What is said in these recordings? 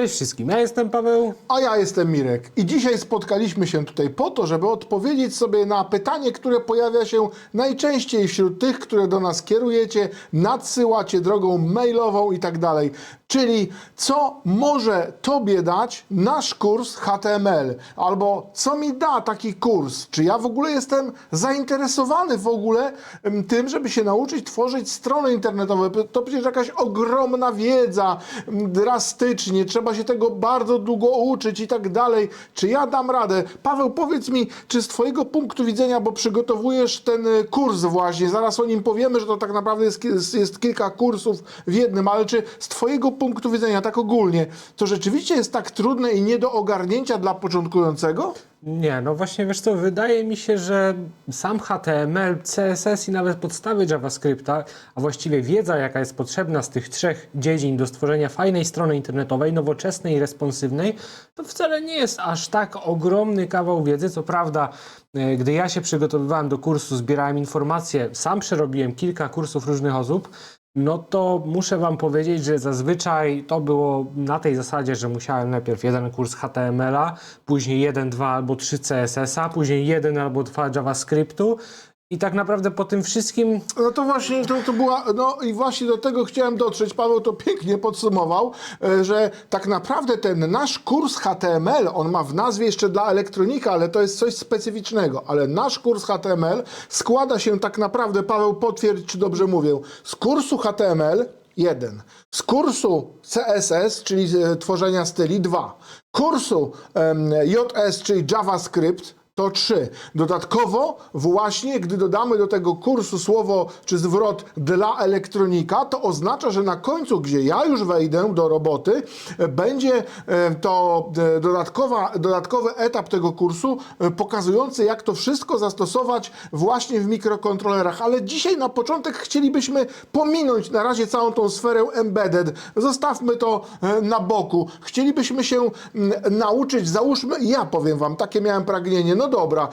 Cześć wszystkim, ja jestem Paweł. A ja jestem Mirek i dzisiaj spotkaliśmy się tutaj po to, żeby odpowiedzieć sobie na pytanie, które pojawia się najczęściej wśród tych, które do nas kierujecie, nadsyłacie drogą mailową i tak dalej. Czyli co może Tobie dać nasz kurs HTML? Albo co mi da taki kurs? Czy ja w ogóle jestem zainteresowany w ogóle tym, żeby się nauczyć tworzyć strony internetowe? To przecież jakaś ogromna wiedza, drastycznie, trzeba się tego bardzo długo uczyć i tak dalej. Czy ja dam radę? Paweł, powiedz mi, czy z Twojego punktu widzenia, bo przygotowujesz ten y, kurs właśnie, zaraz o nim powiemy, że to tak naprawdę jest, jest kilka kursów w jednym, ale czy z Twojego punktu widzenia, tak ogólnie, to rzeczywiście jest tak trudne i nie do ogarnięcia dla początkującego? Nie, no właśnie wiesz co, wydaje mi się, że sam HTML, CSS i nawet podstawy JavaScripta, a właściwie wiedza, jaka jest potrzebna z tych trzech dziedzin do stworzenia fajnej strony internetowej, nowoczesnej i responsywnej, to wcale nie jest aż tak ogromny kawał wiedzy. Co prawda, e, gdy ja się przygotowywałem do kursu, zbierałem informacje, sam przerobiłem kilka kursów różnych osób, no to muszę Wam powiedzieć, że zazwyczaj to było na tej zasadzie, że musiałem najpierw jeden kurs HTML-a, później jeden, dwa albo trzy CSS-a, później jeden albo dwa JavaScriptu i tak naprawdę po tym wszystkim No to właśnie, to, to była, no i właśnie do tego chciałem dotrzeć. Paweł to pięknie podsumował, e, że tak naprawdę ten nasz kurs HTML, on ma w nazwie jeszcze dla elektronika, ale to jest coś specyficznego. Ale nasz kurs HTML składa się tak naprawdę, Paweł potwierdź, czy dobrze mówię, z kursu HTML jeden, z kursu CSS, czyli e, tworzenia styli dwa, kursu em, JS, czyli JavaScript, to trzy. Dodatkowo, właśnie gdy dodamy do tego kursu słowo czy zwrot dla elektronika, to oznacza, że na końcu, gdzie ja już wejdę do roboty, e, będzie e, to e, dodatkowa, dodatkowy etap tego kursu pokazujący, jak to wszystko zastosować właśnie w mikrokontrolerach. Ale dzisiaj na początek chcielibyśmy pominąć na razie całą tą sferę embedded. Zostawmy to na boku. Chcielibyśmy się mm, nauczyć, załóżmy, ja powiem wam, takie miałem pragnienie, no dobra,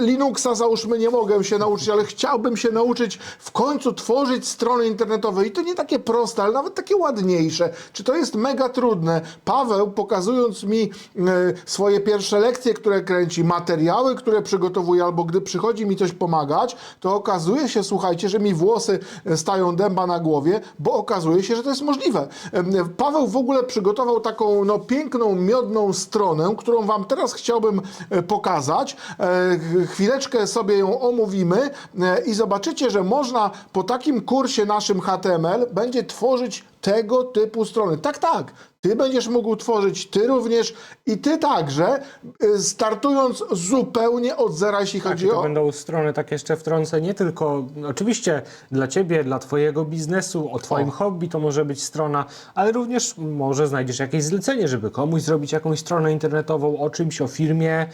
Linuxa załóżmy nie mogę się nauczyć, ale chciałbym się nauczyć w końcu tworzyć strony internetowe i to nie takie proste, ale nawet takie ładniejsze. Czy to jest mega trudne? Paweł pokazując mi e, swoje pierwsze lekcje, które kręci, materiały, które przygotowuje, albo gdy przychodzi mi coś pomagać, to okazuje się, słuchajcie, że mi włosy e, stają dęba na głowie, bo okazuje się, że to jest możliwe. Em, Paweł w ogóle przygotował taką no, piękną, miodną stronę, którą wam teraz chciałbym e, pokazać. E, ch- Chwileczkę sobie ją omówimy e, i zobaczycie, że można po takim kursie naszym HTML będzie tworzyć tego typu strony. Tak, tak. Ty będziesz mógł tworzyć, ty również i ty także, e, startując zupełnie od zera, jeśli chodzi to o... będą strony, tak jeszcze wtrącę, nie tylko, oczywiście dla Ciebie, dla Twojego biznesu, o Twoim hobby to może być strona, ale również może znajdziesz jakieś zlecenie, żeby komuś zrobić jakąś stronę internetową o czymś, o firmie.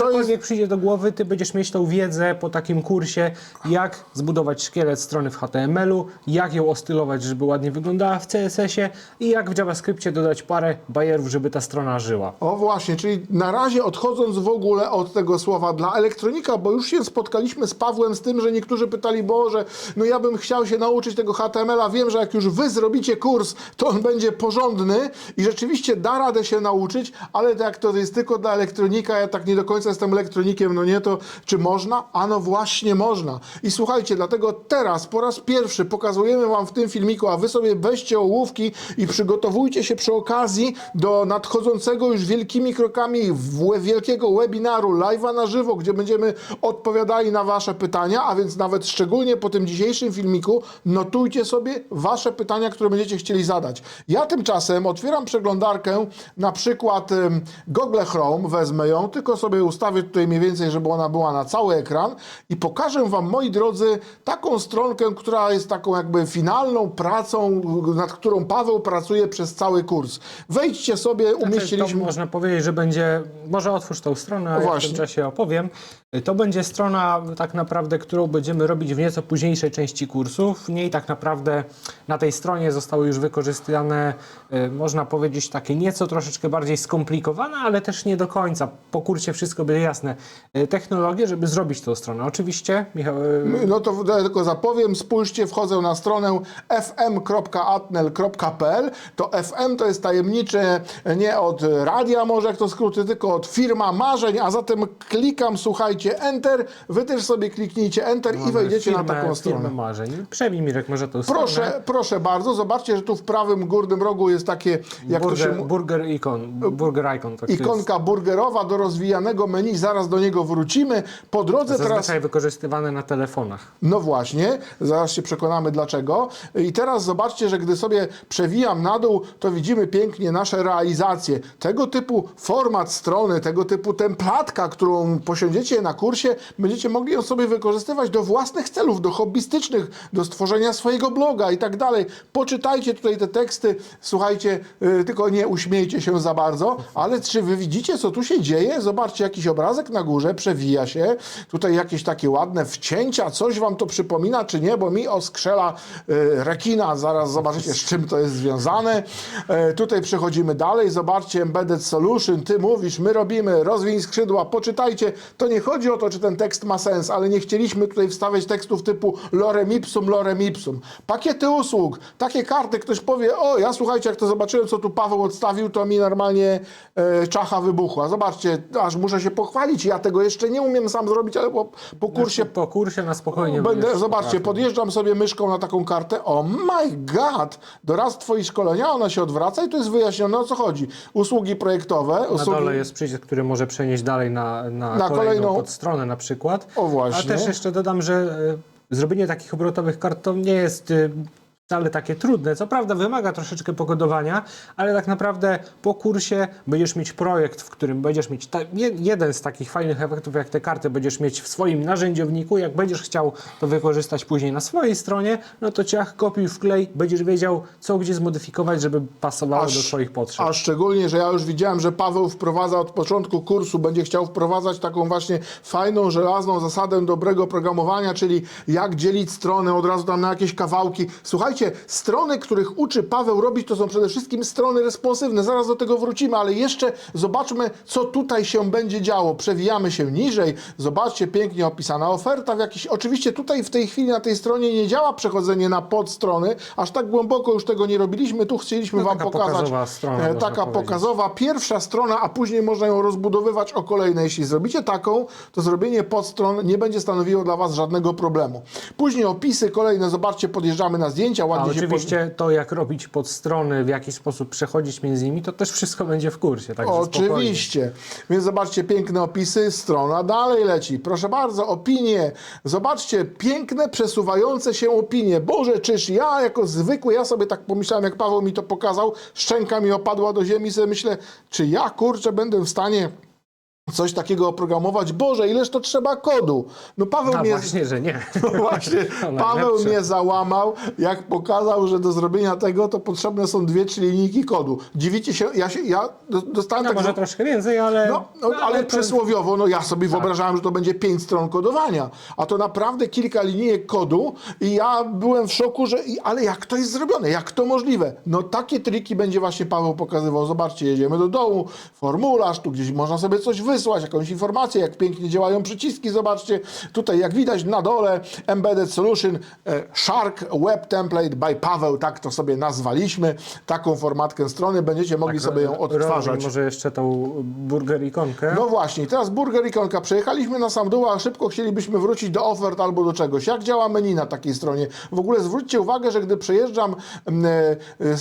Jest- Cokolwiek przyjdzie do głowy, Ty będziesz mieć tą wiedzę po takim kursie, jak zbudować szkielet strony w HTML-u, jak ją ostylować, żeby ładnie wyglądała w CSS-ie i jak w JavaScriptie dodać parę bajerów, żeby ta strona żyła. O właśnie, czyli na razie odchodząc w ogóle od tego słowa dla elektronika, bo już się spotkaliśmy z Pawłem z tym, że niektórzy pytali, Boże, no ja bym chciał się nauczyć tego HTML-a, wiem, że jak już wy zrobicie kurs, to on będzie porządny i rzeczywiście da radę się nauczyć, ale jak to jest tylko dla elektronika, ja tak nie do końca jestem elektronikiem, no nie, to czy można? A no właśnie można. I słuchajcie, dlatego teraz po raz pierwszy pokazujemy wam w tym filmiku, a wy sobie weźcie ołówki i przygotowujcie się przy okazji do nadchodzącego już wielkimi krokami wielkiego webinaru live'a na żywo, gdzie będziemy odpowiadali na wasze pytania, a więc nawet szczególnie po tym dzisiejszym filmiku notujcie sobie wasze pytania, które będziecie chcieli zadać. Ja tymczasem otwieram przeglądarkę, na przykład Google Chrome, wezmę ją, tylko sobie ustawię tutaj mniej więcej, żeby ona była na cały ekran i pokażę wam, moi drodzy, taką stronkę, która jest taką jakby finalną pracą, nad którą Paweł pracuje przez cały kurs. Wejdźcie sobie, Znaczy, umieściliśmy... To można powiedzieć, że będzie. Może otwórz tą stronę, a ja w tym czasie opowiem. To będzie strona tak naprawdę, którą będziemy robić w nieco późniejszej części kursów. W niej tak naprawdę na tej stronie zostały już wykorzystane, e, można powiedzieć, takie nieco troszeczkę bardziej skomplikowane, ale też nie do końca. Po kursie wszystko sobie jasne, e, technologie, żeby zrobić tą stronę. Oczywiście, Michał, e, No to ja tylko zapowiem, spójrzcie, wchodzę na stronę fm.atnel.pl. To FM to jest tajemnicze nie od radia może, jak to skróty, tylko od firma marzeń, a zatem klikam, słuchajcie, Enter, wy też sobie kliknijcie Enter i mamy wejdziecie firmę, na taką stronę. Firmę marzeń. Przebij Mirek może tą stronę. Proszę, proszę bardzo, zobaczcie, że tu w prawym górnym rogu jest takie, jak to się Burger, burger icon, burger icon. Tak to ikonka burgerowa do rozwijanego menu, zaraz do niego wrócimy. Po drodze teraz... Zazwyczaj wykorzystywane na telefonach. No właśnie, zaraz się przekonamy dlaczego. I teraz zobaczcie, że gdy sobie przewijam na dół, to widzimy pięknie nasze realizacje. Tego typu format strony, tego typu templatka, którą posiądziecie na kursie, będziecie mogli ją sobie wykorzystywać do własnych celów, do hobbystycznych, do stworzenia swojego bloga i tak dalej. Poczytajcie tutaj te teksty, słuchajcie, yy, tylko nie uśmiejcie się za bardzo, ale czy wy widzicie, co tu się dzieje? Zobaczcie, jakiś obrazek na górze przewija się, tutaj jakieś takie ładne wcięcia, coś wam to przypomina, czy nie, bo mi oskrzela y, rekina, zaraz zobaczycie, z czym to jest związane. E, tutaj przechodzimy dalej, zobaczcie, Embedded Solution, ty mówisz, my robimy, rozwiń skrzydła, poczytajcie. To nie chodzi o to, czy ten tekst ma sens, ale nie chcieliśmy tutaj wstawiać tekstów typu lorem ipsum, lorem ipsum. Pakiety usług, takie karty, ktoś powie, o, ja słuchajcie, jak to zobaczyłem, co tu Paweł odstawił, to mi normalnie e, czacha wybuchła. Zobaczcie, aż muszę się pochwalić, ja tego jeszcze nie umiem sam zrobić, ale po, po kursie Po kursie na spokojnie. Będę, zobaczcie, podjeżdżam sobie myszką na taką kartę. O my god! Doradztwo i szkolenia, ona się odwraca i to jest wyjaśnione o co chodzi. Usługi projektowe, Na usługi. dole jest przycisk, który może przenieść dalej na, na, Na kolejną, kolejną- podstronę na przykład. O, właśnie. A też jeszcze dodam, że e, zrobienie takich obrotowych kart to nie jest e, wcale takie trudne. Co prawda wymaga troszeczkę pokodowania, ale tak naprawdę po kursie będziesz mieć projekt, w którym będziesz mieć jeden z takich fajnych efektów, jak te karty będziesz mieć w swoim narzędziowniku. Jak będziesz chciał to wykorzystać później na swojej stronie, no to ciach, kopiuj, wklej, będziesz wiedział, co gdzie zmodyfikować, żeby pasowało do swoich potrzeb. A szczególnie, że ja już widziałem, że Paweł wprowadza od początku kursu, będzie chciał wprowadzać taką właśnie fajną, żelazną zasadę dobrego programowania, czyli jak dzielić strony od razu tam na jakieś kawałki. Słuchajcie, strony, których uczy Paweł robić, to są przede wszystkim strony responsywne. Zaraz do tego wrócimy, ale jeszcze zobaczmy, co tutaj się będzie działo. Przewijamy się niżej. Zobaczcie, pięknie opisana oferta w jakiś... Oczywiście tutaj w tej chwili na tej stronie nie działa przechodzenie na podstrony. Aż tak głęboko już tego nie robiliśmy. Tu chcieliśmy No, wam taka pokazać... pokazowa strona, e, taka pokazowa, pierwsza strona, a później można ją rozbudowywać o kolejne. Jeśli zrobicie taką, to zrobienie podstron nie będzie stanowiło dla Was żadnego problemu. Później opisy kolejne, zobaczcie, podjeżdżamy na zdjęcia, A ładnie się pod... oczywiście to, jak robić podstrony, w jaki sposób przechodzić między nimi, to też wszystko będzie w kursie. Także spokojnie. Oczywiście. Więc zobaczcie, piękne opisy, strona dalej leci. Proszę bardzo, opinie. Zobaczcie, piękne, przesuwające się opinie. Boże, czyż ja jako zwykły, ja sobie tak pomyślałem, jak Paweł mi to pokazał, szczęka mi opadła do ziemi, sobie myślę, czy ja, kurczę, będę w stanie coś takiego oprogramować? Boże, ileż to trzeba kodu? No Paweł A mnie... właśnie, że nie. No właśnie, Paweł mnie załamał, jak pokazał, że do zrobienia tego to potrzebne są dwie, trzy linijki kodu. Dziwicie się, ja, się, ja do- dostałem No, tak... może za- troszkę więcej, ale... no, no, ale to- Tak. przysłowiowo, no ja sobie wyobrażałem, że to będzie pięć stron kodowania, a to naprawdę kilka linijek kodu i ja byłem w szoku, że ale jak to jest zrobione, jak to możliwe? No takie triki będzie właśnie Paweł pokazywał. Zobaczcie, jedziemy do dołu, formularz, tu gdzieś można sobie coś wysłać, jakąś informację, jak pięknie działają przyciski, zobaczcie. Tutaj jak widać na dole Embedded Solution e, Shark Web Template by Paweł, tak to sobie nazwaliśmy. Taką formatkę strony będziecie mogli sobie ją odtwarzać. Może jeszcze tą burger ikonkę. No właśnie, teraz burger ikonka. Przejechaliśmy na sam dół, a szybko chcielibyśmy wrócić do ofert albo do czegoś. Jak działa menu na takiej stronie? W ogóle zwróćcie uwagę, że gdy przejeżdżam e,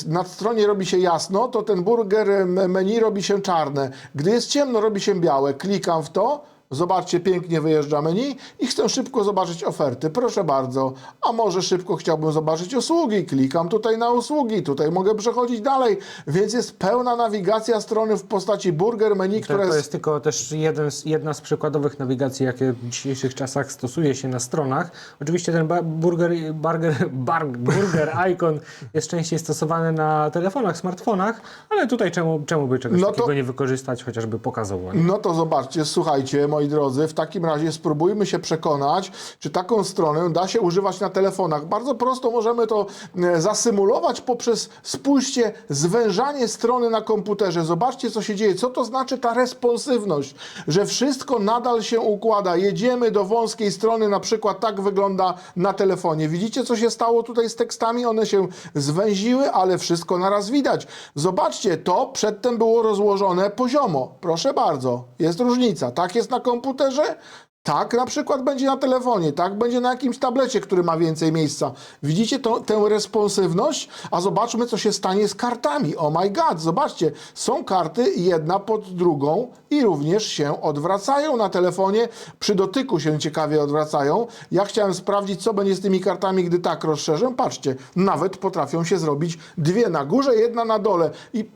nad stronie robi się jasno, to ten burger menu robi się czarne. Gdy jest ciemno, robi się Klikam w to. Zobaczcie, pięknie wyjeżdża menu i chcę szybko zobaczyć oferty. Proszę bardzo. A może szybko chciałbym zobaczyć usługi. Klikam tutaj na usługi. Tutaj mogę przechodzić dalej. Więc jest pełna nawigacja strony w postaci burger menu, To, która to jest tylko też jeden z, jedna z przykładowych nawigacji, jakie w dzisiejszych czasach stosuje się na stronach. Oczywiście ten burger, burger, burger icon jest częściej stosowany na telefonach, smartfonach, ale tutaj czemu, czemu by czegoś No to- takiego nie wykorzystać, chociażby pokazowo. nie? No to zobaczcie, słuchajcie, moi moi drodzy, w takim razie spróbujmy się przekonać, czy taką stronę da się używać na telefonach. Bardzo prosto możemy to e, zasymulować poprzez, spójrzcie, zwężanie strony na komputerze. Zobaczcie, co się dzieje. Co to znaczy ta responsywność? Że wszystko nadal się układa. Jedziemy do wąskiej strony, na przykład tak wygląda na telefonie. Widzicie, co się stało tutaj z tekstami? One się zwęziły, ale wszystko naraz widać. Zobaczcie, to przedtem było rozłożone poziomo. Proszę bardzo, jest różnica. Tak jest na komputerze, tak na przykład będzie na telefonie, tak będzie na jakimś tablecie, który ma więcej miejsca. Widzicie to, tę responsywność? A zobaczmy, co się stanie z kartami. Oh my god, zobaczcie, są karty jedna pod drugą i również się odwracają na telefonie. Przy dotyku się ciekawie odwracają. Ja chciałem sprawdzić, co będzie z tymi kartami, gdy tak rozszerzę. Patrzcie, nawet potrafią się zrobić dwie na górze, jedna na dole. I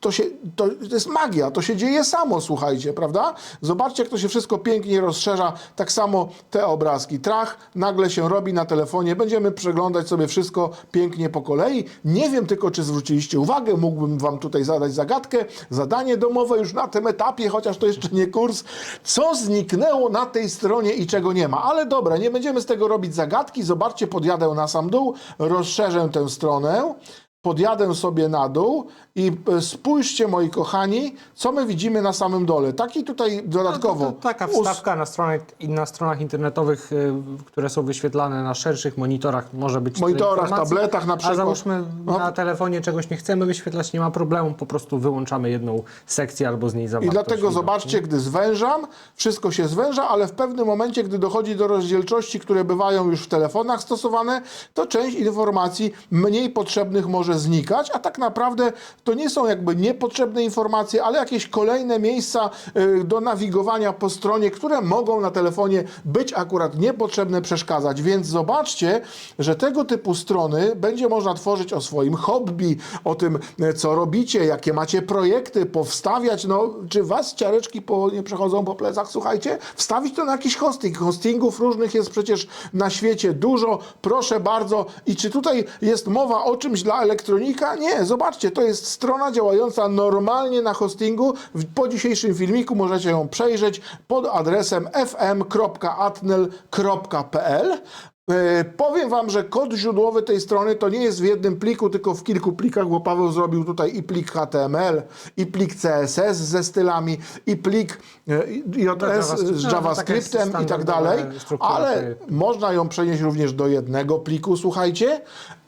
to, się, to, to jest magia, to się dzieje samo, słuchajcie, prawda? Zobaczcie, jak to się wszystko pięknie rozszerza. Tak samo te obrazki. Trach nagle się robi na telefonie. Będziemy przeglądać sobie wszystko pięknie po kolei. Nie wiem tylko, czy zwróciliście uwagę, mógłbym wam tutaj zadać zagadkę, zadanie domowe już na tym etapie, chociaż to jeszcze nie kurs. Co zniknęło na tej stronie i czego nie ma? Ale dobra, nie będziemy z tego robić zagadki. Zobaczcie, podjadę na sam dół, rozszerzę tę stronę podjadę sobie na dół i e, spójrzcie, moi kochani, co my widzimy na samym dole. Taki tutaj dodatkowo. To, to taka wstawka na, stronach, na stronach internetowych, y, które są wyświetlane na szerszych monitorach, może być Monitorach, tabletach na przykład. A załóżmy No. na telefonie czegoś nie chcemy wyświetlać, nie ma problemu, po prostu wyłączamy jedną sekcję albo z niej I zawartość. dlatego widoku. zobaczcie, gdy zwężam, wszystko się zwęża, ale w pewnym momencie, gdy dochodzi do rozdzielczości, które bywają już w telefonach stosowane, to część informacji mniej potrzebnych może znikać, a tak naprawdę to nie są jakby niepotrzebne informacje, ale jakieś kolejne miejsca y, do nawigowania po stronie, które mogą na telefonie być akurat niepotrzebne, przeszkadzać. Więc zobaczcie, że tego typu strony będzie można tworzyć o swoim hobby, o tym, e, co robicie, jakie macie projekty, powstawiać. No, czy was ciareczki po, nie przechodzą po plecach? Słuchajcie, wstawić to na jakiś hosting. Hostingów różnych jest przecież na świecie dużo. Proszę bardzo. I czy tutaj jest mowa o czymś dla elektronika? Nie, zobaczcie, to jest strona działająca normalnie na hostingu. Po dzisiejszym filmiku możecie ją przejrzeć pod adresem fm.atnel.pl. E, Powiem Wam, że kod źródłowy tej strony to nie jest w jednym pliku, tylko w kilku plikach, bo Paweł zrobił tutaj i plik HTML, i plik CSS ze stylami, i plik e, JS z No, JavaScriptem i tak dalej, ale można ją przenieść również do jednego pliku, słuchajcie,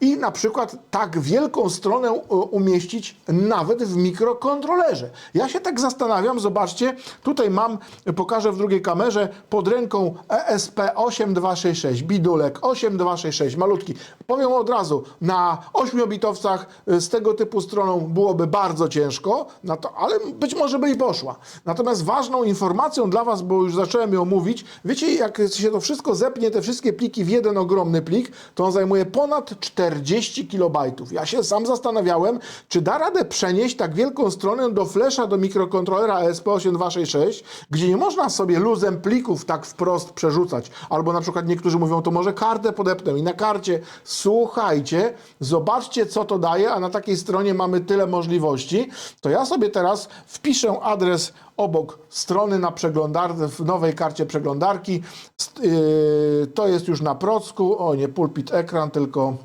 i na przykład tak wielką stronę e, umieścić nawet w mikrokontrolerze. Ja się tak zastanawiam, zobaczcie, tutaj mam, pokażę w drugiej kamerze, pod ręką E ESP8266, bidulek 8266, malutki. Powiem od razu, na 8-bitowcach e, z tego typu stroną byłoby bardzo ciężko, na to, ale być może by i poszła. Natomiast ważną informacją dla Was, bo już zacząłem ją mówić, wiecie, jak się to wszystko zepnie, te wszystkie pliki w jeden ogromny plik, to on zajmuje ponad 40 kilobajtów. Ja się sam zastanawiałem, czy da radę przenieść tak wielką stronę do flesza, do mikrokontrolera ESP8266, gdzie nie można sobie luzem plików tak wprost przerzucać. Albo na przykład niektórzy mówią, to może kartę podepnę i na karcie. Słuchajcie, zobaczcie co to daje, a na takiej stronie mamy tyle możliwości. To ja sobie teraz wpiszę adres obok strony na przeglądarce, w nowej karcie przeglądarki. Yy, to jest już na procku. O, nie pulpit ekran, tylko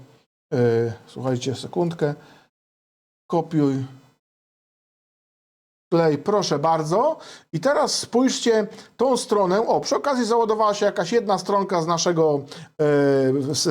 yy, słuchajcie, sekundkę. Kopiuj. Play, proszę bardzo. I teraz spójrzcie tą stronę. O, przy okazji załadowała się jakaś jedna stronka z naszego e, z,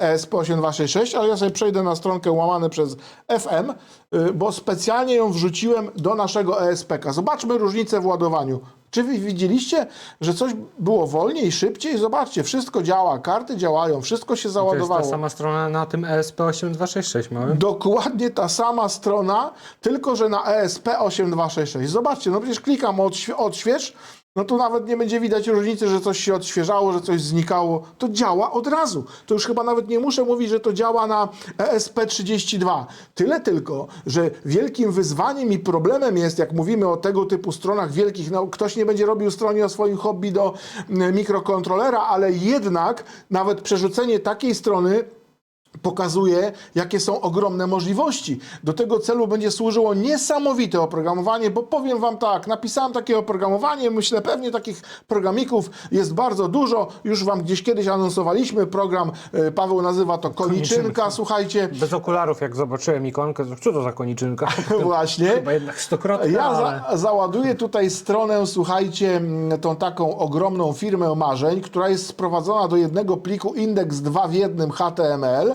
e, ESP8266, ale ja sobie przejdę na stronkę łamane przez FM, e, bo specjalnie ją wrzuciłem do naszego ESPK. Zobaczmy różnicę w ładowaniu. Czy wy widzieliście, że coś było wolniej, szybciej? Zobaczcie, wszystko działa, karty działają, wszystko się To jest załadowało. ta sama strona na tym E ESP8266 małym. Dokładnie ta sama strona, tylko że na E ESP8266. Zobaczcie, no przecież klikam odświe- odśwież, no tu nawet nie będzie widać różnicy, że coś się odświeżało, że coś znikało. To działa od razu. To już chyba nawet nie muszę mówić, że to działa na E ESP32. Tyle tylko, że wielkim wyzwaniem i problemem jest, jak mówimy o tego typu stronach wielkich, no ktoś nie będzie robił stronie o swoim hobby do mikrokontrolera, ale jednak nawet przerzucenie takiej strony pokazuje, jakie są ogromne możliwości. Do tego celu będzie służyło niesamowite oprogramowanie, bo powiem Wam tak, napisałem takie oprogramowanie, myślę pewnie takich programików jest bardzo dużo, już Wam gdzieś kiedyś anonsowaliśmy program, e, Paweł nazywa to koniczynka, Koniczynka. słuchajcie, Bez okularów, jak zobaczyłem ikonkę, to co to za koniczynka? właśnie. Chyba jednak stokrotnie, Ja ale... za, załaduję tutaj stronę, słuchajcie, tą taką ogromną firmę marzeń, która jest sprowadzona do jednego pliku indeks 2 w jednym HTML,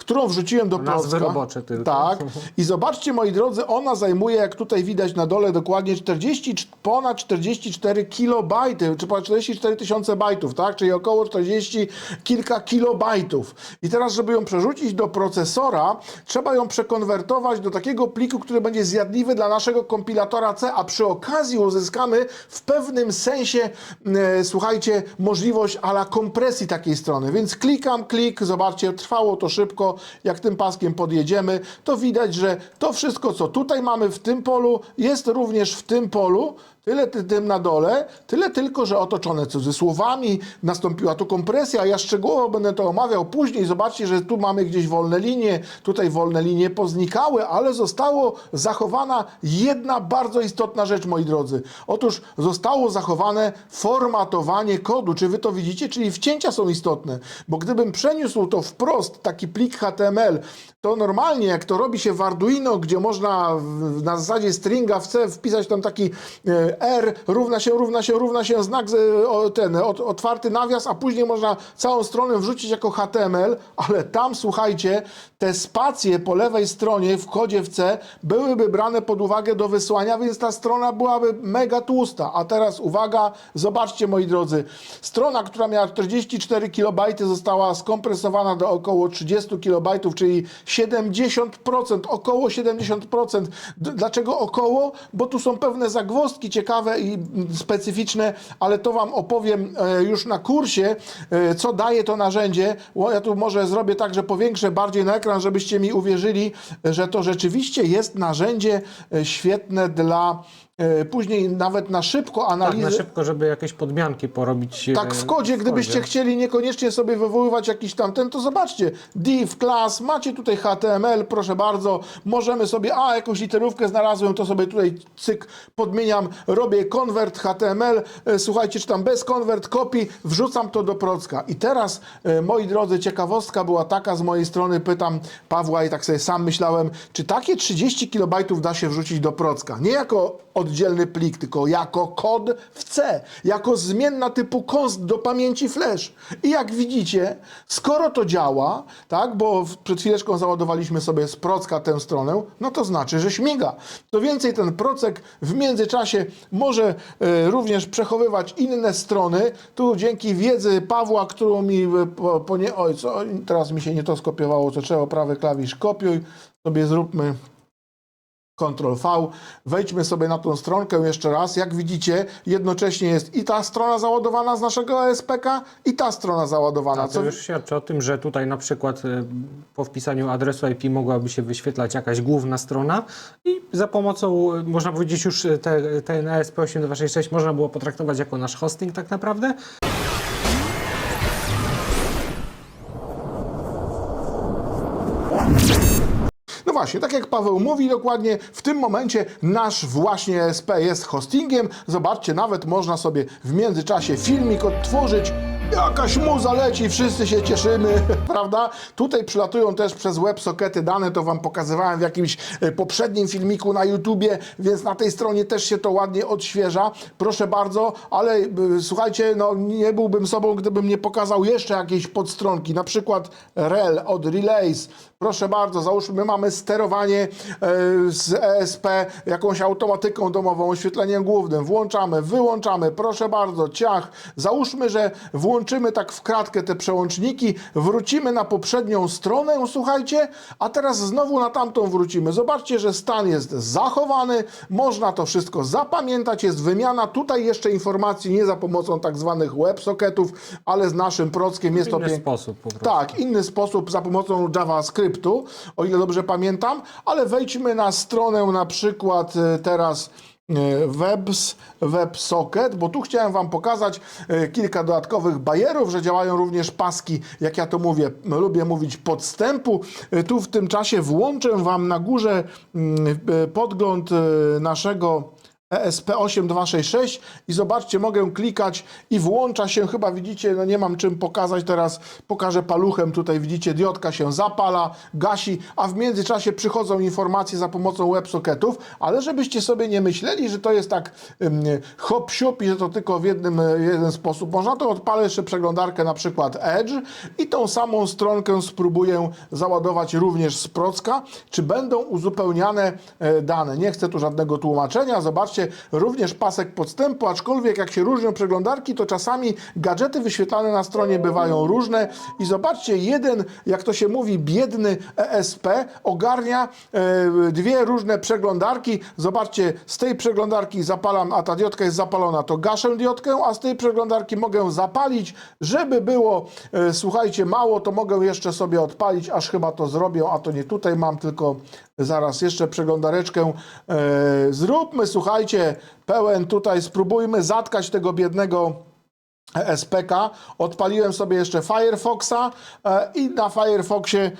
którą wrzuciłem do Nazwy robocze tylko. Tak. I zobaczcie, moi drodzy, ona zajmuje, jak tutaj widać na dole, dokładnie 40, ponad 44 kilobajty, czy ponad 44 tysiące bajtów, tak? Czyli około 40 kilka kilobajtów. I teraz, żeby ją przerzucić do procesora, trzeba ją przekonwertować do takiego pliku, który będzie zjadliwy dla naszego kompilatora C, a przy okazji uzyskamy w pewnym sensie, e, słuchajcie, możliwość ala kompresji takiej strony. Więc klikam, klik, zobaczcie, trwało to szybko. Jak tym paskiem podjedziemy, to widać, że to wszystko, co tutaj mamy w tym polu, jest również w tym polu. Tyle ty, tym na dole, tyle tylko, że otoczone cudzysłowami, nastąpiła tu kompresja. Ja szczegółowo będę to omawiał później. Zobaczcie, że tu mamy gdzieś wolne linie, tutaj wolne linie poznikały, ale zostało zachowana jedna bardzo istotna rzecz, moi drodzy. Otóż zostało zachowane formatowanie kodu. Czy wy to widzicie? Czyli wcięcia są istotne, bo gdybym przeniósł to wprost, taki plik HTML, to normalnie, jak to robi się w Arduino, gdzie można na zasadzie stringa w C wpisać tam taki e, R równa się, równa się, równa się, znak ten, ot, otwarty nawias, a później można całą stronę wrzucić jako HTML, ale tam, słuchajcie, te spacje po lewej stronie w kodzie w C byłyby brane pod uwagę do wysłania, więc ta strona byłaby mega tłusta. A teraz uwaga, zobaczcie moi drodzy, strona, która miała 44 KB została skompresowana do około 30 KB, czyli 70%, około 70%. D- Dlaczego około? Bo tu są pewne zagwozdki ciekawe i specyficzne, ale to Wam opowiem e, już na kursie, e, co daje to narzędzie. Ja tu może zrobię tak, że powiększę bardziej na ekran, żebyście mi uwierzyli, że to rzeczywiście jest narzędzie e, świetne dla później nawet na szybko Tak, analizy. na szybko, żeby jakieś podmianki porobić. Tak, e, w kodzie, gdybyście kodzie. chcieli niekoniecznie sobie wywoływać jakiś tamten, to zobaczcie, div, class, macie tutaj HTML, proszę bardzo, możemy sobie, a jakąś literówkę znalazłem, to sobie tutaj cyk, podmieniam, robię convert HTML, e, słuchajcie, czy tam bez convert, copy, wrzucam to do Procka. I teraz, e, moi drodzy, ciekawostka była taka z mojej strony, pytam Pawła i tak sobie sam myślałem, czy takie 30 kilobajtów da się wrzucić do Procka? Nie jako oddzielny plik, tylko jako kod w C, jako zmienna typu const do pamięci flash. I jak widzicie, skoro to działa, tak, bo przed chwileczką załadowaliśmy sobie z Procka tę stronę, no to znaczy, że śmiga. To więcej ten Procek w międzyczasie może e, również przechowywać inne strony. Tu dzięki wiedzy Pawła, którą mi e, po, po nie, oj, co, teraz mi się nie to skopiowało, co trzeba, prawy klawisz kopiuj, sobie zróbmy Ctrl V. Wejdźmy sobie na tą stronkę jeszcze raz. Jak widzicie, jednocześnie jest i ta strona załadowana z naszego ESPK, i ta strona załadowana. A to już świadczy o tym, że tutaj na przykład e, po wpisaniu adresu IP mogłaby się wyświetlać jakaś główna strona i za pomocą, e, można powiedzieć już e, te, ten ESP8266 można było potraktować jako nasz hosting tak naprawdę. Właśnie, tak jak Paweł mówi dokładnie, w tym momencie nasz właśnie ESP jest hostingiem. Zobaczcie, nawet można sobie w międzyczasie filmik odtworzyć. Jakaś muza leci, wszyscy się cieszymy, prawda? Tutaj przylatują też przez WebSockety dane, to Wam pokazywałem w jakimś e, poprzednim filmiku na YouTubie, więc na tej stronie też się to ładnie odświeża. Proszę bardzo, ale e, słuchajcie, no nie byłbym sobą, gdybym nie pokazał jeszcze jakiejś podstronki, na przykład rel od Relays. Proszę bardzo, załóżmy, my mamy sterowanie e, z ESP jakąś automatyką domową, oświetleniem głównym. Włączamy, wyłączamy, proszę bardzo, ciach. Załóżmy, że włączymy tak w kratkę te przełączniki, wrócimy na poprzednią stronę, słuchajcie, a teraz znowu na tamtą wrócimy. Zobaczcie, że stan jest zachowany, można to wszystko zapamiętać, jest wymiana. Tutaj jeszcze informacji nie za pomocą tak zwanych websocketów, ale z naszym prockiem jest to inny piękne. sposób. Tak, inny sposób za pomocą JavaScriptu, o ile dobrze pamiętam, ale wejdźmy na stronę na przykład e, teraz Webs, WebSocket, bo tu chciałem Wam pokazać e, kilka dodatkowych bajerów, że działają również paski, jak ja to mówię, lubię mówić podstępu. E, Tu w tym czasie włączę Wam na górze mm, e, podgląd e, naszego ESP8266 i zobaczcie, mogę klikać i włącza się, chyba widzicie, no nie mam czym pokazać teraz, pokażę paluchem, tutaj widzicie, diodka się zapala, gasi, a w międzyczasie przychodzą informacje za pomocą websocketów, ale żebyście sobie nie myśleli, że to jest tak ym, hop siup i że to tylko w jednym, e, jeden sposób. Można, to odpalę jeszcze przeglądarkę na przykład Edge i tą samą stronkę spróbuję załadować również z Procka, czy będą uzupełniane e, dane. Nie chcę tu żadnego tłumaczenia, zobaczcie, również pasek podstępu, aczkolwiek jak się różnią przeglądarki, to czasami gadżety wyświetlane na stronie bywają różne i zobaczcie, jeden, jak to się mówi, biedny ESP ogarnia e, dwie różne przeglądarki. Zobaczcie, z tej przeglądarki zapalam, a ta diodka jest zapalona, to gaszę diodkę, a z tej przeglądarki mogę zapalić, żeby było, e, słuchajcie, mało, to mogę jeszcze sobie odpalić, aż chyba to zrobię, a to nie tutaj mam, tylko zaraz jeszcze przeglądareczkę e, zróbmy, słuchajcie, pełen tutaj, spróbujmy zatkać tego biednego SPK. Odpaliłem sobie jeszcze Firefoxa e, i na Firefoxie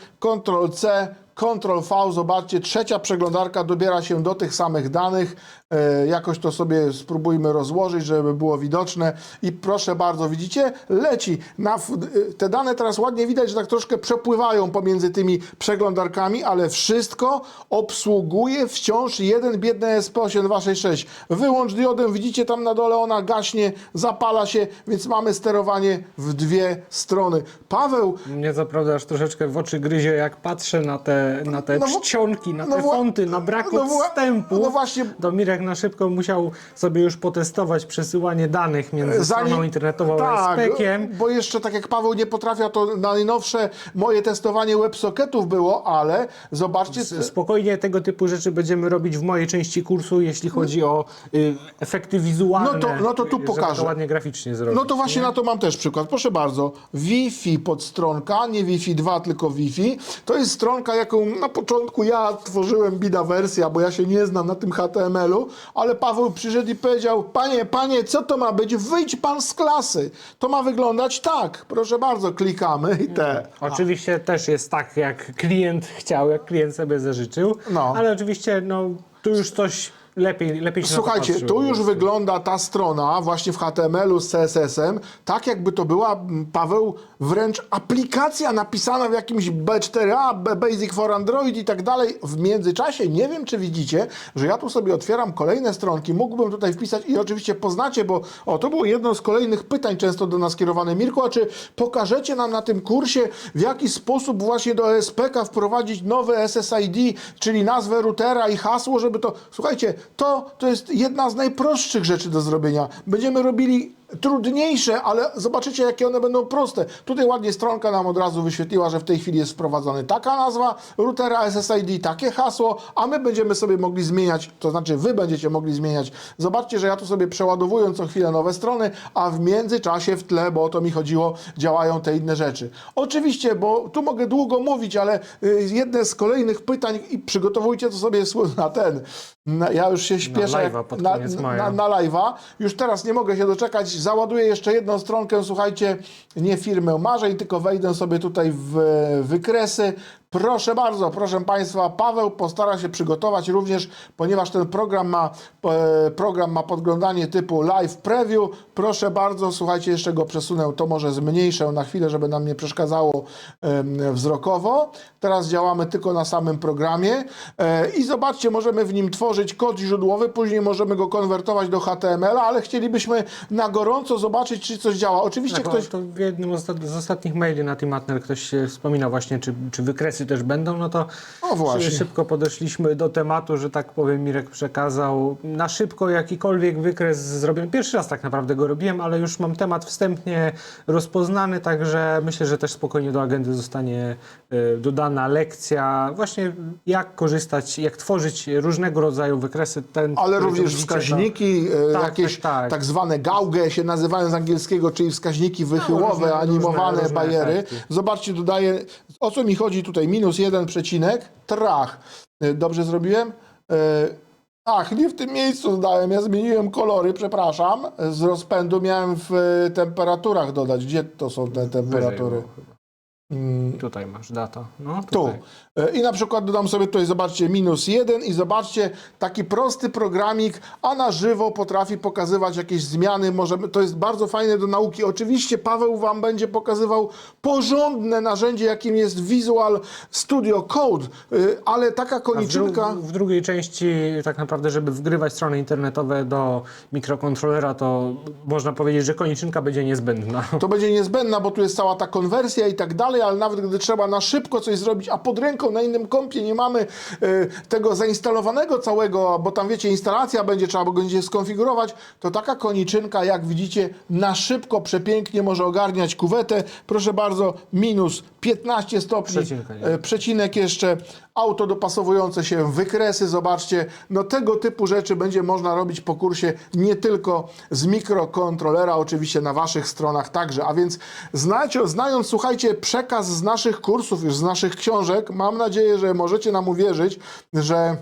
Ctrl-C, Ctrl-V, zobaczcie, trzecia przeglądarka dobiera się do tych samych danych. E, jakoś to sobie spróbujmy rozłożyć, żeby było widoczne. I proszę bardzo, widzicie, leci. E, te dane teraz ładnie widać, że tak troszkę przepływają pomiędzy tymi przeglądarkami, ale wszystko obsługuje wciąż jeden biedny SP8266. Wyłącz diodę, widzicie tam na dole, ona gaśnie, zapala się, więc mamy sterowanie w dwie strony. Paweł, Mnie co prawda aż troszeczkę w oczy gryzie, jak patrzę na te, na te No czcionki, na no te fonty, na brak no odstępu. no właśnie- To Mirek na szybko musiał sobie już potestować przesyłanie danych między stroną internetową tak, a SPEkiem. bo jeszcze tak jak Paweł nie potrafia, to najnowsze moje testowanie WebSocketów było, ale zobaczcie, Spokojnie tego typu rzeczy będziemy robić w mojej części kursu, jeśli chodzi o y, efekty wizualne. No to- no to tu pokażę. To ładnie graficznie zrobić. No to właśnie na to mam też przykład. Proszę bardzo. Wi-Fi podstronka, nie Wi-Fi 2, tylko Wi-Fi. To jest stronka, jaką na początku ja tworzyłem bida wersja, bo ja się nie znam na tym HTML-u, ale Paweł przyszedł i powiedział: Panie, panie, co to ma być? Wyjdź pan z klasy. To ma wyglądać tak. Proszę bardzo, klikamy i te. Oczywiście też jest tak, jak klient chciał, jak klient sobie zażyczył, No. ale oczywiście no, tu już coś lepiej, lepiej się na to Słuchajcie, tu już wygląda ta strona właśnie w HTML-u z CSS-em, tak jakby to była, Paweł, wręcz aplikacja napisana w jakimś B4A, B- Basic for Android i tak dalej. W międzyczasie, nie wiem czy widzicie, że ja tu sobie otwieram kolejne stronki, mógłbym tutaj wpisać i oczywiście poznacie, bo o, to było jedno z kolejnych pytań często do nas kierowane. Mirku, a czy pokażecie nam na tym kursie, w jaki sposób właśnie do SPK wprowadzić nowe SSID, czyli nazwę routera i hasło, żeby to... Słuchajcie, to, to jest jedna z najprostszych rzeczy do zrobienia. Będziemy robili trudniejsze, ale zobaczycie, jakie one będą proste. Tutaj ładnie stronka nam od razu wyświetliła, że w tej chwili jest wprowadzony taka nazwa routera SSID, takie hasło, a my będziemy sobie mogli zmieniać, to znaczy wy będziecie mogli zmieniać. Zobaczcie, że ja tu sobie przeładowuję co chwilę nowe strony, a w międzyczasie w tle, bo o to mi chodziło, działają te inne rzeczy. Oczywiście, bo tu mogę długo mówić, ale y, jedne z kolejnych pytań i przygotowujcie to sobie na ten. Na, ja już się śpieszę live'a pod na, koniec na, maja. na live'a. Już teraz nie mogę się doczekać. Załaduję jeszcze jedną stronkę, słuchajcie, nie firmę marzeń, tylko wejdę sobie tutaj w wykresy. Proszę bardzo, proszę Państwa, Paweł postara się przygotować również, ponieważ ten program ma, e, program ma podglądanie typu live preview. Proszę bardzo, słuchajcie, jeszcze go przesunę, to może zmniejszę na chwilę, żeby nam nie przeszkadzało wzrokowo. Teraz działamy tylko na samym programie e, i zobaczcie, możemy w nim tworzyć kod źródłowy, później możemy go konwertować do HTML, ale chcielibyśmy na gorąco zobaczyć, czy coś działa. Oczywiście Tak, ktoś... to w jednym z ostatnich maili na Timatner ktoś wspominał właśnie, czy, czy wykresy też będą, no to O, właśnie. szybko podeszliśmy do tematu, że tak powiem Mirek przekazał na szybko jakikolwiek wykres zrobiłem. Pierwszy raz tak naprawdę go robiłem, ale już mam temat wstępnie rozpoznany, także myślę, że też spokojnie do agendy zostanie e, dodana lekcja właśnie jak korzystać, jak tworzyć różnego rodzaju wykresy. Ten, Ale również wskaźniki, e, Tak, jakieś tak, tak. tak zwane gauge się nazywają z angielskiego, czyli wskaźniki wychyłowe, No, różne- animowane różne- różne bajery. efekty. Zobaczcie, dodaję, o co mi chodzi tutaj, minus jeden przecinek, trach. E, Dobrze zrobiłem? E, Ach, nie w tym miejscu zdałem, ja zmieniłem kolory, przepraszam. Z rozpędu miałem w e, temperaturach dodać. Gdzie to są te temperatury? Tutaj masz data. No, Tu. tutaj. E, I na przykład dodam sobie tutaj, zobaczcie, minus jeden i zobaczcie, taki prosty programik, a na żywo potrafi pokazywać jakieś zmiany. Możemy, to jest bardzo fajne do nauki. Oczywiście Paweł Wam będzie pokazywał porządne narzędzie, jakim jest Visual Studio Code, e, ale taka A w, koniczynka... dru- w drugiej części tak naprawdę, żeby wgrywać strony internetowe do mikrokontrolera, to można powiedzieć, że koniczynka będzie niezbędna. To będzie niezbędna, bo tu jest cała ta konwersja i tak dalej, ale nawet gdy trzeba na szybko coś zrobić, a pod ręką na innym kompie nie mamy e, tego zainstalowanego całego, bo tam wiecie, instalacja będzie, trzeba będzie skonfigurować, to taka koniczynka, jak widzicie, na szybko, przepięknie może ogarniać kuwetę. Proszę bardzo, minus 15 stopni, przecinek jeszcze, auto dopasowujące się, wykresy, zobaczcie, no tego typu rzeczy będzie można robić po kursie nie tylko z mikrokontrolera, oczywiście na waszych stronach także, a więc znacie, znając, słuchajcie, przekaz z naszych kursów, już z naszych książek, mam nadzieję, że możecie nam uwierzyć, że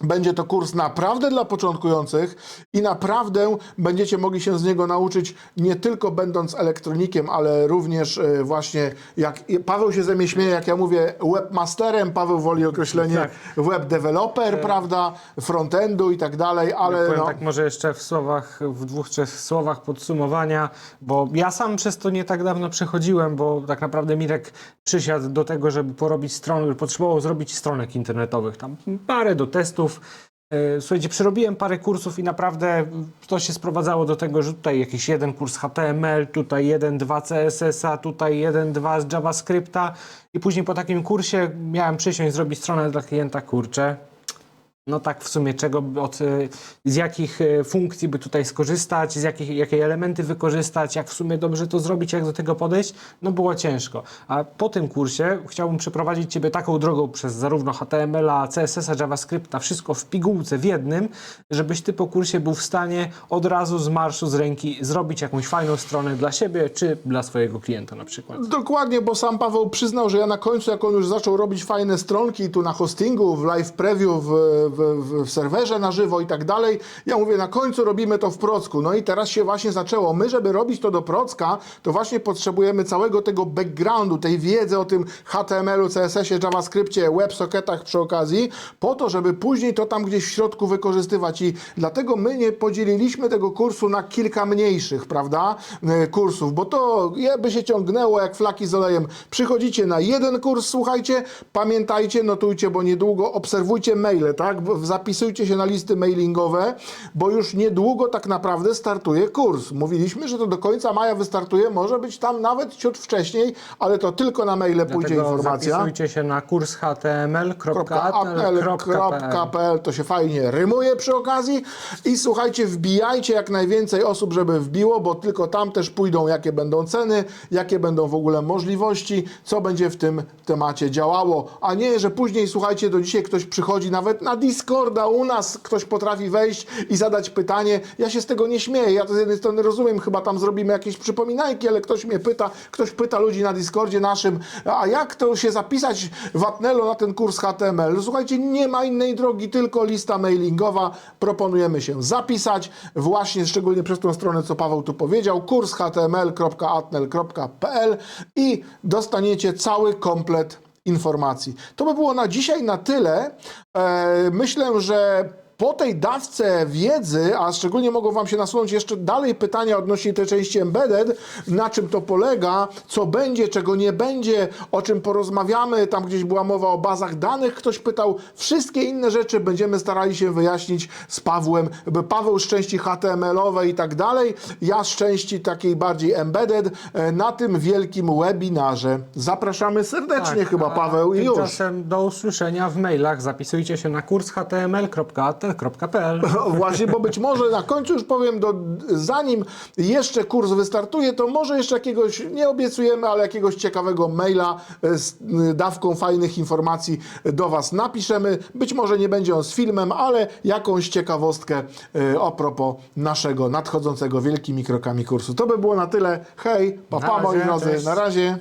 będzie to kurs naprawdę dla początkujących i naprawdę będziecie mogli się z niego nauczyć nie tylko będąc elektronikiem, ale również e, właśnie jak Paweł się ze mnie śmieje, jak ja mówię webmasterem, Paweł woli określenie Tak. web developer, prawda, frontendu i tak dalej, ale Powiem no, tak może jeszcze w słowach, w dwóch, trzech słowach podsumowania, bo ja sam przez to nie tak dawno przechodziłem, bo tak naprawdę Mirek przysiadł do tego, żeby porobić stronę, potrzebował zrobić stronek internetowych, tam parę do testów. E, Słuchajcie, przerobiłem parę kursów i naprawdę to się sprowadzało do tego, że tutaj jakiś jeden kurs HTML, tutaj jeden, dwa CSS-a, tutaj jeden, dwa z JavaScripta i później po takim kursie miałem przysiąść zrobić stronę dla klienta, kurczę, no tak w sumie czego, od, y, z jakich y, funkcji by tutaj skorzystać, z jakich, jakie elementy wykorzystać, jak w sumie dobrze to zrobić, jak do tego podejść, no było ciężko. A po tym kursie chciałbym przeprowadzić Ciebie taką drogą przez zarówno HTML-a, CSS-a, JavaScripta, wszystko w pigułce, w jednym, żebyś Ty po kursie był w stanie od razu z marszu, z ręki zrobić jakąś fajną stronę dla siebie, czy dla swojego klienta na przykład. Dokładnie, bo sam Paweł przyznał, że ja na końcu, jak on już zaczął robić fajne stronki tu na hostingu, w live preview, w, w, w, serwerze na żywo i tak dalej, ja mówię, na końcu robimy to w procku. No i teraz się właśnie zaczęło. My, żeby robić to do procka, to właśnie potrzebujemy całego tego backgroundu, tej wiedzy o tym HTML-u, CSS-ie, JavaScriptie, WebSocketach przy okazji, po to, żeby później to tam gdzieś w środku wykorzystywać. I dlatego my nie podzieliliśmy tego kursu na kilka mniejszych, prawda, e, kursów, bo to by się ciągnęło jak flaki z olejem. Przychodzicie na jeden kurs, słuchajcie, pamiętajcie, notujcie, bo niedługo obserwujcie maile, tak? Zapisujcie się na listy mailingowe, bo już niedługo tak naprawdę startuje kurs. Mówiliśmy, że to do końca maja wystartuje, może być tam nawet ciut wcześniej, ale to tylko na maile pójdzie Dlatego informacja. zapisujcie się na kurs html.apnel.pl apnel.pl to się fajnie rymuje przy okazji i słuchajcie, wbijajcie jak najwięcej osób, żeby wbiło, bo tylko tam też pójdą jakie będą ceny, jakie będą w ogóle możliwości, co będzie w tym temacie działało, a nie, że później słuchajcie, do dzisiaj ktoś przychodzi nawet na Discorda u nas, ktoś potrafi wejść i zadać pytanie, ja się z tego nie śmieję, ja to z jednej strony rozumiem, chyba tam zrobimy jakieś przypominajki, ale ktoś mnie pyta, ktoś pyta ludzi na Discordzie naszym, a jak to się zapisać w Apnelu na ten kurs HTML? Słuchajcie, nie ma innej drogi, tylko lista mailingowa. Proponujemy się zapisać właśnie, szczególnie przez tą stronę, co Paweł tu powiedział, kurs html.atnel.pl i dostaniecie cały komplet informacji. To by było na dzisiaj na tyle. E, myślę, że po tej dawce wiedzy, a szczególnie mogą Wam się nasunąć jeszcze dalej pytania odnośnie tej części embedded, na czym to polega, co będzie, czego nie będzie, o czym porozmawiamy, tam gdzieś była mowa o bazach danych, ktoś pytał, wszystkie inne rzeczy będziemy starali się wyjaśnić z Pawłem, Paweł z części HTML-owej i tak dalej, ja z części takiej bardziej embedded, e, na tym wielkim webinarze. Zapraszamy serdecznie chyba, Tak, a Paweł, i już. Tymczasem do usłyszenia w mailach. Zapisujcie się na kurs html.atel.pl. O, Właśnie, bo być może na końcu już powiem, do, zanim jeszcze kurs wystartuje, to może jeszcze jakiegoś, nie obiecujemy, ale jakiegoś ciekawego maila e, z y, dawką fajnych informacji do Was napiszemy. Być może nie będzie on z filmem, ale jakąś ciekawostkę e, a propos naszego nadchodzącego wielkimi krokami kursu. To by było na tyle. Hej, papa moi drodzy, na razie.